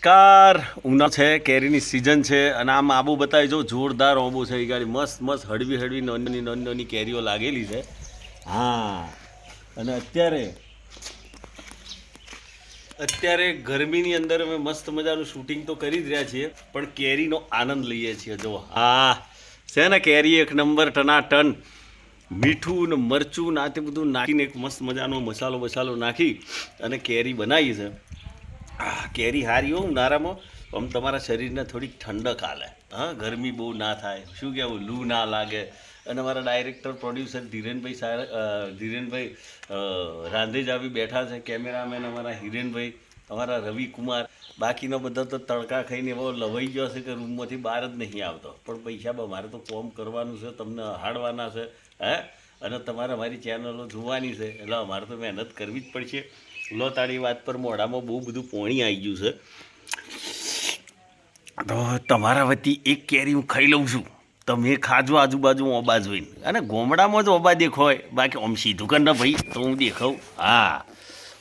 નમસ્કાર. ઉના છે, કેરીની સિઝન છે અને આમ આબુ બતાવી જો જોરદાર આબુ છે. એ ગાડી મસ્ત મસ્ત હળવી હળવી નાની નાની નાની કેરીઓ લાગેલી છે. હા. અને અત્યારે અત્યારે ગરમીની અંદર અમે મસ્ત મજાનું શૂટિંગ તો કરી જ રહ્યા છીએ, પણ કેરીનો આનંદ લઈએ છીએ. જો હા. છે ને કેરી એક નંબર ટનાટન. મીઠું ને મરચું ને આ તે બધું નાખીને એક મસ્ત મજાનો મસાલો મસાલો નાખી અને કેરી બનાવી છે. કેરી હારી હોઉં ઉનાળામાં આમ તમારા શરીરને થોડીક ઠંડક હાલે હા, ગરમી બહુ ના થાય. શું કહેવું? લૂ ના લાગે. અને અમારા ડાયરેક્ટર, પ્રોડ્યુસર ધીરેનભાઈ સાર ધીરેનભાઈ આવી બેઠા છે. કેમેરામેન અમારા હિરેનભાઈ, અમારા રવિકુમાર. બાકીનો બધા તો તડકા ખાઈને એવો લવાઈ ગયો છે કે રૂમમાંથી બહાર જ નહીં આવતો. પણ પૈસા મારે તો કોમ કરવાનું છે, તમને હાડવાના છે, હે? અને તમારે અમારી ચેનલો જોવાની છે. એટલે અમારે તો મહેનત કરવી જ પડશે. લો તારી વાત પર મોઢામાં બહુ બધું પોણી આવી ગયું છે. તો તમારા વતી એક કેરી હું ખાઈ લઉં છું. તમે ખાજો આજુબાજુ ઓબા જોઈને અને ગોમડામાં જ ઓબા દેખોય બાકી આમ સીધું કર ને ભાઈ, તો હું દેખાઉં. હા.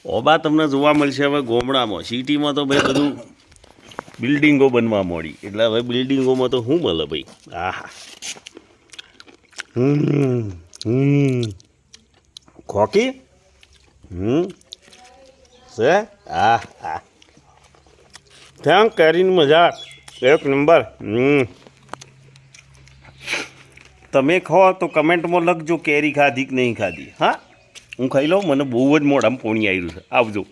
ઓબા તમને જોવા મળશે હવે ગોમડામાં. સિટીમાં તો ભાઈ બધું બિલ્ડિંગો બનવા મળી. એટલે હવે બિલ્ડિંગોમાં તો શું મળે ભાઈ? આહા. હમ હમ. ખોકી? હમ. છે આ હા થેન્ક કેરીની મજા એક નંબર. હમ. તમે ખો તો કમેન્ટમાં લખજો કેરી ખાધી કે નહીં ખાધી. હા? હું ખાઈ લઉં, મને બહુ જ મોઢામાં પોણી આવ્યું છે. આવજો.